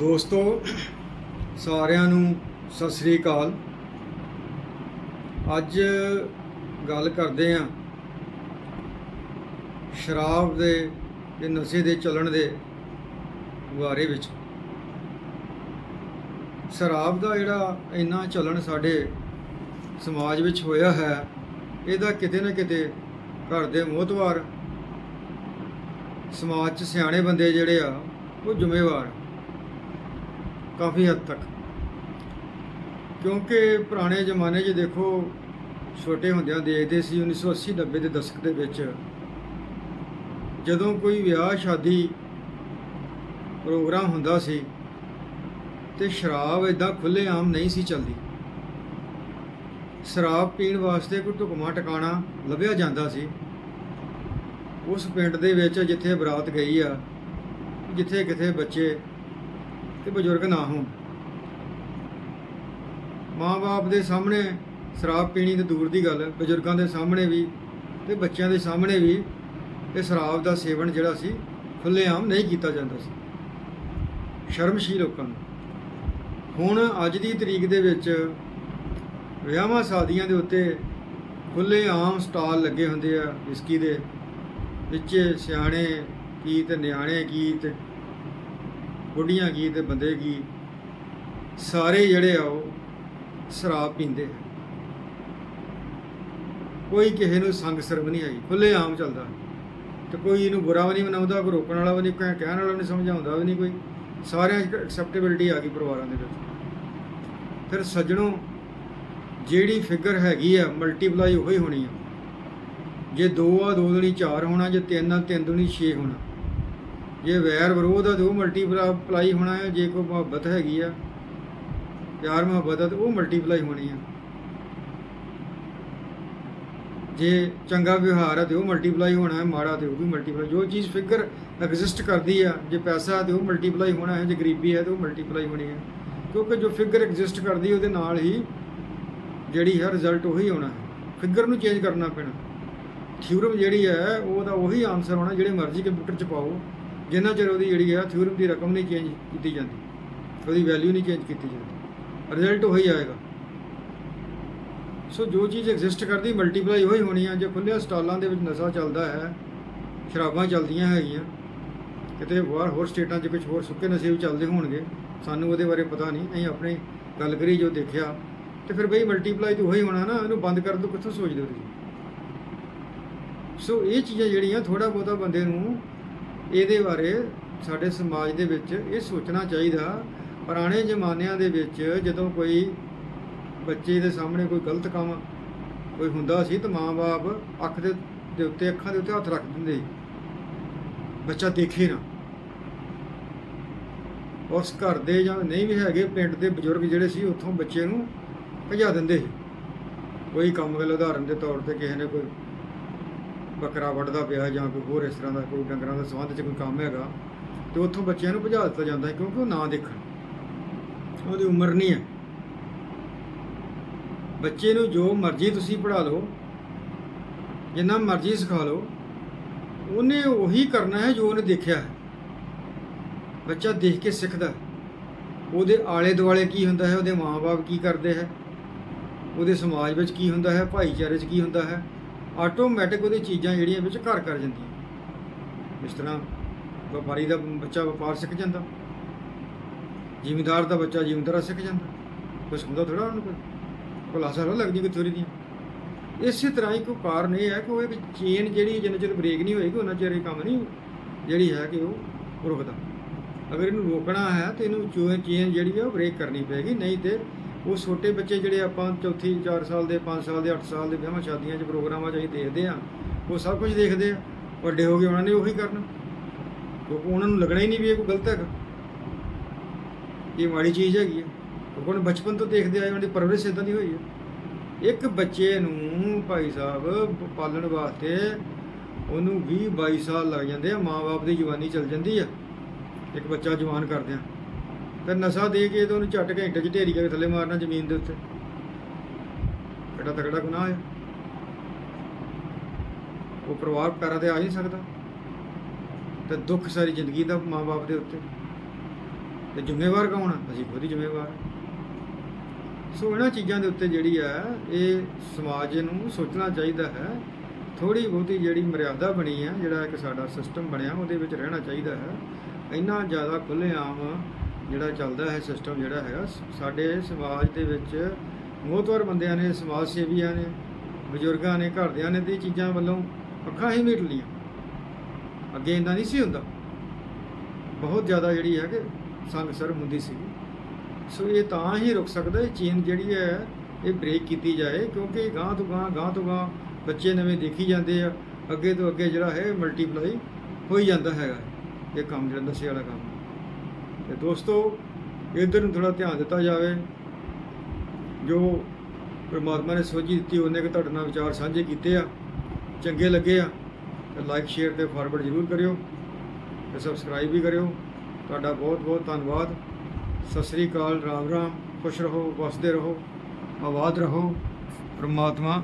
ਦੋਸਤੋ, ਸਾਰਿਆਂ ਨੂੰ ਸਤਿ ਸ੍ਰੀ ਅਕਾਲ। ਅੱਜ ਗੱਲ ਕਰਦੇ ਆਂ ਸ਼ਰਾਬ ਦੇ ਤੇ ਨਸ਼ੇ ਦੇ ਚੱਲਣ ਦੇ ਬਾਰੇ ਵਿੱਚ। ਸ਼ਰਾਬ ਦਾ ਜਿਹੜਾ ਇੰਨਾ ਚੱਲਣ ਸਾਡੇ ਸਮਾਜ ਵਿੱਚ ਹੋਇਆ ਹੈ, ਇਹਦਾ ਕਿਤੇ ਨਾ ਕਿਤੇ ਘਰ ਦੇ ਮੋਹਤਵਾਰ, ਸਮਾਜ 'ਚ ਸਿਆਣੇ ਬੰਦੇ ਜਿਹੜੇ ਆ, ਉਹ ਜ਼ਿੰਮੇਵਾਰ। ਕਾਫੀ ਹੱਦ ਤੱਕ। ਕਿਉਂਕਿ ਪੁਰਾਣੇ ਜ਼ਮਾਨੇ 'ਚ ਦੇਖੋ, ਛੋਟੇ ਹੁੰਦਿਆਂ ਦੇਖਦੇ ਸੀ 1980 90 ਦੇ ਦਸ਼ਕ ਦੇ ਵਿੱਚ ਜਦੋਂ ਕੋਈ ਵਿਆਹ ਸ਼ਾਦੀ ਪ੍ਰੋਗਰਾਮ ਹੁੰਦਾ ਸੀ ਤੇ ਸ਼ਰਾਬ ਇਦਾਂ ਖੁੱਲੇ ਆਮ ਨਹੀਂ ਸੀ ਚੱਲਦੀ। ਸ਼ਰਾਬ ਪੀਣ ਵਾਸਤੇ ਕੋਈ ਢੁਕਮਾ ਟਿਕਾਣਾ ਲੱਭਿਆ ਜਾਂਦਾ ਸੀ। ਉਸ ਪਿੰਡ ਦੇ ਵਿੱਚ ਜਿੱਥੇ ਬਰਾਤ ਗਈ ਆ, ਜਿੱਥੇ ਕਿਥੇ ਬੱਚੇ ਤੇ ਬਜ਼ੁਰਗ ਨਾ ਹੋਣ। ਮਾਂ-ਬਾਪ ਦੇ ਸਾਹਮਣੇ ਸ਼ਰਾਬ ਪੀਣੀ ਤੇ ਦੂਰ ਦੀ ਗੱਲ, ਬਜ਼ੁਰਗਾਂ ਦੇ ਸਾਹਮਣੇ ਵੀ ਤੇ ਬੱਚਿਆਂ ਦੇ ਸਾਹਮਣੇ ਵੀ ਇਹ ਸ਼ਰਾਬ ਦਾ ਸੇਵਨ ਜਿਹੜਾ ਸੀ, ਖੁੱਲ੍ਹੇਆਮ ਨਹੀਂ ਕੀਤਾ ਜਾਂਦਾ ਸੀ। ਸ਼ਰਮਸ਼ੀਲ ਲੋਕਾਂ ਨੂੰ। ਹੁਣ ਅੱਜ ਦੀ ਤਰੀਕ ਦੇ ਵਿੱਚ ਵਿਆਹਾਂ ਸ਼ਾਦੀਆਂ ਦੇ ਉੱਤੇ ਖੁੱਲੇ ਆਮ ਸਟਾਲ ਲੱਗੇ ਹੁੰਦੇ ਆ, ਵਿਸਕੀ ਦੇ, ਵਿੱਚ ਸਿਆਣੇ ਕੀ ਤੇ ਨਿਆਣੇ ਗੀਤ ਬੁੱਢੀਆਂ ਕੀ ਤੇ ਬੰਦੇ ਕੀ, ਸਾਰੇ ਜਿਹੜੇ ਆ ਉਹ ਸ਼ਰਾਬ ਪੀਂਦੇ ਆ। ਕੋਈ ਕਿਸੇ ਨੂੰ ਸੰਗ ਸਰਬ ਨਹੀਂ ਆਈ ਖੁੱਲੇ ਆਮ ਚੱਲਦਾ। ਤੇ ਕੋਈ ਇਹਨੂੰ ਬੁਰਾ ਵੀ ਨਹੀਂ ਮਨਾਉਂਦਾ, ਕੋਈ ਰੋਕਣ ਵਾਲਾ ਵੀ ਨਹੀਂ, ਕੋਈ ਕਹਿਣ ਵਾਲਾ ਵੀ ਨਹੀਂ, ਸਮਝਾਉਂਦਾ ਵੀ ਨਹੀਂ ਕੋਈ। ਸਾਰਿਆਂ 'ਚ ਐਕਸੈਪਟੇਬਿਲਟੀ ਆ ਗਈ ਪਰਿਵਾਰਾਂ ਦੇ ਵਿੱਚ। ਫਿਰ ਸੱਜਣੋ, ਜਿਹੜੀ ਫਿਗਰ ਹੈਗੀ ਆ ਮਲਟੀਪਲਾਈ ਉਹੀ ਹੋਣੀ ਆ। ਜੇ 2 ਆ 2 ਦੁਣੀ 4 ਹੋਣਾ, ਜੇ 3 ਆ 3 ਦੁਣੀ 6 ਹੋਣਾ। ਜੇ ਵੈਰ ਵਿਰੋਧ ਆ ਤੇ ਉਹ ਮਲਟੀਪਲਾਈ ਹੋਣਾ ਹੈ, ਜੇ ਕੋਈ ਮੁਹੱਬਤ ਹੈਗੀ ਆ, ਪਿਆਰ ਮੁਹੱਬਤ ਆ ਤੇ ਉਹ ਮਲਟੀਪਲਾਈ ਹੋਣੀ ਆ। ਜੇ ਚੰਗਾ ਵਿਵਹਾਰ ਹੈ ਤੇ ਉਹ ਮਲਟੀਪਲਾਈ ਹੋਣਾ ਹੈ, ਮਾੜਾ ਤੇ ਉਹ ਵੀ ਮਲਟੀਪਲਾਈ ਜੋ ਚੀਜ਼ ਫਿਗਰ ਐਗਜ਼ਿਸਟ ਕਰਦੀ ਆ, ਜੇ ਪੈਸਾ ਹੈ ਤੇ ਉਹ ਮਲਟੀਪਲਾਈ ਹੋਣਾ ਹੈ, ਜੇ ਗਰੀਬੀ ਹੈ ਤੇ ਉਹ ਮਲਟੀਪਲਾਈ ਹੋਣੀ ਹੈ ਕਿਉਂਕਿ ਜੋ ਫਿਗਰ ਐਗਜ਼ਿਸਟ ਕਰਦੀ ਉਹਦੇ ਨਾਲ ਹੀ ਜਿਹੜੀ ਹੈ ਰਿਜ਼ਲਟ ਉਹੀ ਆਉਣਾ ਹੈ। ਫਿਗਰ ਨੂੰ ਚੇਂਜ ਕਰਨਾ ਪੈਣਾ। ਥਿਊਰਮ ਜਿਹੜੀ ਹੈ ਉਹਦਾ ਉਹੀ ਆਨਸਰ ਹੋਣਾ ਜਿਹੜੇ ਮਰਜ਼ੀ ਕੰਪਿਊਟਰ ਚ ਪਾਓ। ਜਿੰਨਾ ਚਿਰ ਉਹਦੀ ਜਿਹੜੀ ਹੈ ਥਿਊਰਮ ਦੀ ਰਕਮ ਨਹੀਂ ਚੇਂਜ ਕੀਤੀ ਜਾਂਦੀ, ਉਹਦੀ ਵੈਲਿਊ ਨਹੀਂ ਚੇਂਜ ਕੀਤੀ ਜਾਂਦੀ ਰਿਜ਼ਲਟ ਉਹੀ ਆਏਗਾ। ਸੋ ਜੋ ਚੀਜ਼ ਐਗਜ਼ਿਸਟ ਕਰਦੀ ਮਲਟੀਪਲਾਈ ਉਹੀ ਹੋਣੀ ਆ, ਜੇ ਖੁੱਲੇ ਸਟਾਲਾਂ ਦੇ ਵਿੱਚ ਨਸ਼ਾ ਚੱਲਦਾ ਹੈ, ਸ਼ਰਾਬਾਂ ਚੱਲਦੀਆਂ ਹੈਗੀਆਂ, ਕਿਤੇ ਬਾਹਰ ਹੋਰ ਸਟੇਟਾਂ 'ਚ ਕੁਝ ਹੋਰ ਸੁੱਕੇ ਨਸ਼ੇ ਵੀ ਚੱਲਦੇ ਹੋਣਗੇ, ਸਾਨੂੰ ਉਹਦੇ ਬਾਰੇ ਪਤਾ ਨਹੀਂ, ਅਸੀਂ ਆਪਣੀ ਗੱਲ ਕਰੀ ਜੋ ਦੇਖਿਆ, ਤੇ ਫਿਰ ਬਈ ਮਲਟੀਪਲਾਈ ਤਾਂ ਉਹੀ ਹੋਣਾ ਨਾ, ਇਹਨੂੰ ਬੰਦ ਕਰਨ ਤੋਂ ਕਿੱਥੋਂ ਸੋਚਦੇ ਹੋ ਤੁਸੀਂ? ਸੋ ਇਹ ਚੀਜ਼ਾਂ ਜਿਹੜੀਆਂ ਥੋੜਾ ਬਹੁਤਾ ਬੰਦੇ ਨੂੰ ਇਹਦੇ ਬਾਰੇ ਸਾਡੇ ਸਮਾਜ ਦੇ ਵਿੱਚ ਇਹ ਸੋਚਣਾ ਚਾਹੀਦਾ। ਪੁਰਾਣੇ ਜ਼ਮਾਨਿਆਂ ਦੇ ਵਿੱਚ ਜਦੋਂ ਕੋਈ ਬੱਚੇ ਦੇ ਸਾਹਮਣੇ ਕੋਈ ਗਲਤ ਕੰਮ ਕੋਈ ਹੁੰਦਾ ਸੀ ਤਾਂ ਮਾਂ-ਬਾਪ ਅੱਖ ਦੇ ਦੇ ਉੱਤੇ, ਅੱਖਾਂ ਦੇ ਉੱਤੇ ਹੱਥ ਰੱਖ ਦਿੰਦੇ। ਸੀ ਬੱਚਾ ਦੇਖੇ ਨਾ। ਉਸ ਘਰ ਦੇ ਜਾਂ ਨਹੀਂ ਵੀ ਹੈਗੇ, ਪਿੰਡ ਦੇ ਬਜ਼ੁਰਗ ਜਿਹੜੇ ਸੀ ਉੱਥੋਂ ਬੱਚੇ ਨੂੰ ਭਜਾ ਦਿੰਦੇ ਸੀ। ਕੋਈ ਕੰਮ ਵੇਲੇ ਉਦਾਹਰਨ ਦੇ ਤੌਰ ਤੇ ਕਿਸੇ ਨੇ ਕੋਈ ਬੱਕਰਾ ਵੱਢਦਾ ਪਿਆ ਜਾਂ ਕੋਈ ਹੋਰ ਇਸ ਤਰ੍ਹਾਂ ਦਾ ਕੋਈ ਡੰਗਰਾਂ ਦਾ ਸੰਬੰਧ ਚ ਕੋਈ ਕੰਮ ਹੈਗਾ, ਤੇ ਉੱਥੋਂ ਬੱਚਿਆਂ ਨੂੰ ਭਜਾ ਦਿੱਤਾ ਜਾਂਦਾ ਹੈ ਕਿਉਂਕਿ ਉਹ ਨਾ ਦੇਖਣ। ਉਹਦੀ ਉਮਰ ਨਹੀਂ ਹੈ। ਬੱਚੇ ਨੂੰ ਜੋ ਮਰਜ਼ੀ ਤੁਸੀਂ ਪੜ੍ਹਾ ਲਓ, ਜਿੰਨਾ ਮਰਜ਼ੀ ਸਿਖਾ ਲਓ, ਉਹਨੇ ਉਹੀ ਕਰਨਾ ਹੈ ਜੋ ਉਹਨੇ ਦੇਖਿਆ ਹੈ। ਬੱਚਾ ਦੇਖ ਕੇ ਸਿੱਖਦਾ ਉਹਦੇ ਆਲੇ ਦੁਆਲੇ ਕੀ ਹੁੰਦਾ ਹੈ, ਉਹਦੇ ਮਾਪੇ ਕੀ ਕਰਦੇ ਹੈ, ਉਹਦੇ ਸਮਾਜ ਵਿੱਚ ਕੀ ਹੁੰਦਾ ਹੈ, ਭਾਈਚਾਰੇ 'ਚ ਕੀ ਹੁੰਦਾ ਹੈ ਆਟੋਮੈਟਿਕ ਉਹਦੇ ਚੀਜ਼ਾਂ ਜਿਹੜੀਆਂ ਵਿੱਚ ਘਰ ਕਰ ਜਾਂਦੀਆਂ। ਇਸ ਤਰ੍ਹਾਂ ਵਪਾਰੀ ਦਾ ਬੱਚਾ ਵਪਾਰ ਸਿੱਖ ਜਾਂਦਾ। ਜ਼ਿਮੀਦਾਰ ਦਾ ਬੱਚਾ ਜ਼ਿਮੀਂਦਾਰਾ ਸਿੱਖ ਜਾਂਦਾ। ਕੁਛ ਹੁੰਦਾ ਥੋੜਾ ਉਹਨੂੰ ਕੋਈ। ਖੁਲਾਸਾ ਥੋੜ੍ਹਾ ਲੱਗਦੀ ਕੋਈ ਥੋੜੀ ਦੀ ਇਸੇ ਤਰ੍ਹਾਂ ਹੀ ਕੋਈ ਕਾਰਨ ਇਹ ਹੈ ਕਿ ਉਹ ਇੱਕ ਚੇਨ ਜਿਹੜੀ ਜਿੰਨਾ ਚਿਰ ਬ੍ਰੇਕ ਨਹੀਂ ਹੋਏਗੀ, ਉਹਨਾਂ ਚਿਰ ਇਹ ਕੰਮ ਨਹੀਂ ਜਿਹੜੀ ਹੈ ਕਿ ਉਹ ਰੁਕਦਾ। ਅਗਰ ਇਹਨੂੰ ਰੋਕਣਾ ਹੈ ਤੇ ਇਹਨੂੰ ਚੋ- ਚੇਨ ਜਿਹੜੀ ਹੈ ਉਹ ਬ੍ਰੇਕ ਕਰਨੀ ਪਏਗੀ, ਨਹੀਂ ਤੇ ਉਹ ਛੋਟੇ ਬੱਚੇ ਜਿਹੜੇ ਆਪਾਂ ਚੌਥੀ 4 ਸਾਲ ਦੇ 5 ਸਾਲ ਦੇ 8 ਸਾਲ ਦੇ ਵਿਆਹਾਂ ਸ਼ਾਦੀਆਂ 'ਚ ਪ੍ਰੋਗਰਾਮਾਂ 'ਚ ਅਸੀਂ ਦੇਖਦੇ ਆ ਉਹ ਸਭ ਕੁਝ ਦੇਖਦੇ ਆ। ਵੱਡੇ ਹੋ ਗਏ, ਉਹਨਾਂ ਨੇ ਉਹੀ ਕਰਨਾ। ਕਿਉਂਕਿ ਉਹਨਾਂ ਨੂੰ ਲੱਗਣਾ ਹੀ ਨਹੀਂ ਵੀ ਇਹ ਕੋਈ ਗਲਤ ਹੈਗਾ। ਇਹ ਮਾੜੀ ਚੀਜ਼ ਹੈਗੀ ਹੈ ਕਿਉਂਕਿ ਉਹਨੇ ਬਚਪਨ ਤੋਂ ਦੇਖਦੇ ਆਏ ਉਹਨਾਂ ਦੀ ਪਰਵਰਿਸ਼ ਇਦਾਂ ਦੀ ਹੋਈ ਹੈ ਇੱਕ ਬੱਚੇ ਨੂੰ ਭਾਈ ਸਾਹਿਬ ਪਾਲਣ ਵਾਸਤੇ ਉਹਨੂੰ 20 22 ਸਾਲ ਲੱਗ ਜਾਂਦੇ ਆ। ਮਾਂ-ਬਾਪ ਦੀ ਜਵਾਨੀ ਚਲ ਜਾਂਦੀ ਆ। ਇੱਕ ਬੱਚਾ ਜਵਾਨ ਕਰਦਿਆਂ ਫਿਰ ਨਸ਼ਾ ਦੇ ਕੇ ਤੇ ਉਹਨੂੰ ਝੱਟ ਘੰਟੇ 'ਚ ਢੇਰੀ ਕਰਕੇ ਥੱਲੇ ਮਾਰਨਾ ਜ਼ਮੀਨ ਦੇ ਉੱਤੇ। ਕਿਹੜਾ ਤਕੜਾ ਗੁਨਾਹ ਹੈ ਉਹ ਪਰਿਵਾਰ ਪੈਰਾਂ ਤੇ ਆ ਨਹੀਂ ਸਕਦਾ। ਤੇ ਦੁੱਖ ਸਾਰੀ ਜ਼ਿੰਦਗੀ ਦਾ ਮਾਂ-ਬਾਪ ਦੇ ਉੱਤੇ। ਤੇ ਜ਼ਿੰਮੇਵਾਰ ਕੌਣ ਆ? ਅਸੀਂ ਖੁਦ ਹੀ ਜ਼ਿੰਮੇਵਾਰ ਸੋ ਇਹਨਾਂ ਚੀਜ਼ਾਂ ਦੇ ਉੱਤੇ ਜਿਹੜੀ ਆ, ਇਹ ਸਮਾਜ ਨੂੰ ਸੋਚਣਾ ਚਾਹੀਦਾ ਹੈ। ਥੋੜੀ ਬਹੁਤੀ ਜਿਹੜੀ ਮਰਿਆਦਾ ਬਣੀ ਆ, ਜਿਹੜਾ ਇੱਕ ਸਾਡਾ ਸਿਸਟਮ ਬਣਿਆ, ਉਹਦੇ ਵਿੱਚ ਰਹਿਣਾ ਚਾਹੀਦਾ ਹੈ। ਇੰਨਾ ਜ਼ਿਆਦਾ ਖੁੱਲ੍ਹੇਆਮ ਜਿਹੜਾ ਚੱਲਦਾ ਹੈ ਸਿਸਟਮ ਜਿਹੜਾ ਹੈਗਾ ਸਾਡੇ ਸਮਾਜ ਦੇ ਵਿੱਚ ਮੋਹਤਵਰ ਬੰਦਿਆਂ ਨੇ, ਸਮਾਜ ਸੇਵੀਆਂ ਨੇ, ਬਜ਼ੁਰਗਾਂ ਨੇ, ਘਰਦਿਆਂ ਨੇ ਤੇ ਚੀਜ਼ਾਂ ਵੱਲੋਂ ਅੱਖਾਂ ਹੀ ਮੀਟ ਲਈਆਂ। ਅੱਗੇ ਇੰਨਾ ਨਹੀਂ ਸੀ ਹੁੰਦਾ। ਬਹੁਤ ਜ਼ਿਆਦਾ ਜਿਹੜੀ ਹੈ ਕਿ ਸੰਗ ਸਰਮ ਹੁੰਦੀ ਸੀ। ਸੋ ਇਹ ਤਾਂ ਹੀ ਰੁਕ ਸਕਦਾ ਇਹ ਚੇਨ ਜਿਹੜੀ ਹੈ, ਇਹ ਬ੍ਰੇਕ ਕੀਤੀ ਜਾਏ, ਕਿਉਂਕਿ ਗਾਂ ਤੋਂ ਗਾਂ ਗਾਂ ਤੋਂ ਗਾਂ ਬੱਚੇ ਨਵੇਂ ਦੇਖੀ ਜਾਂਦੇ ਆ। ਅੱਗੇ ਤੋਂ ਅੱਗੇ ਜਿਹੜਾ ਹੈ ਮਲਟੀਪਲਾਈ ਹੋਈ ਜਾਂਦਾ ਹੈਗਾ। ਇਹ ਕੰਮ ਜਿਹੜਾ ਨਸ਼ੇ ਵਾਲਾ ਕੰਮ ਤੇ ਦੋਸਤੋ, ਇਧਰ ਨੂੰ ਥੋੜਾ ਧਿਆਨ ਦਿੱਤਾ ਜਾਵੇ। ਜੋ ਪਰਮਾਤਮਾ ਨੇ ਸੋਝੀ ਦਿੱਤੀ, ਉਹਨੇ ਕਿ ਤੁਹਾਡੇ ਨਾਲ ਵਿਚਾਰ ਸਾਂਝੇ ਕੀਤੇ ਆ, ਚੰਗੇ ਲੱਗੇ ਆ, ਤਾਂ ਲਾਈਕ ਸ਼ੇਅਰ ਤੇ ਫਾਰਵਰਡ ਜ਼ਰੂਰ ਕਰਿਓ ਤੇ ਸਬਸਕ੍ਰਾਈਬ ਵੀ ਕਰਿਓ। ਤੁਹਾਡਾ ਬਹੁਤ ਬਹੁਤ ਧੰਨਵਾਦ। ਸਤਿ ਸ੍ਰੀ ਅਕਾਲ ਰਾਮ ਰਾਮ ਖੁਸ਼ ਰਹੋ, ਵਸਦੇ ਰਹੋ, ਆਬਾਦ ਰਹੋ, ਪਰਮਾਤਮਾ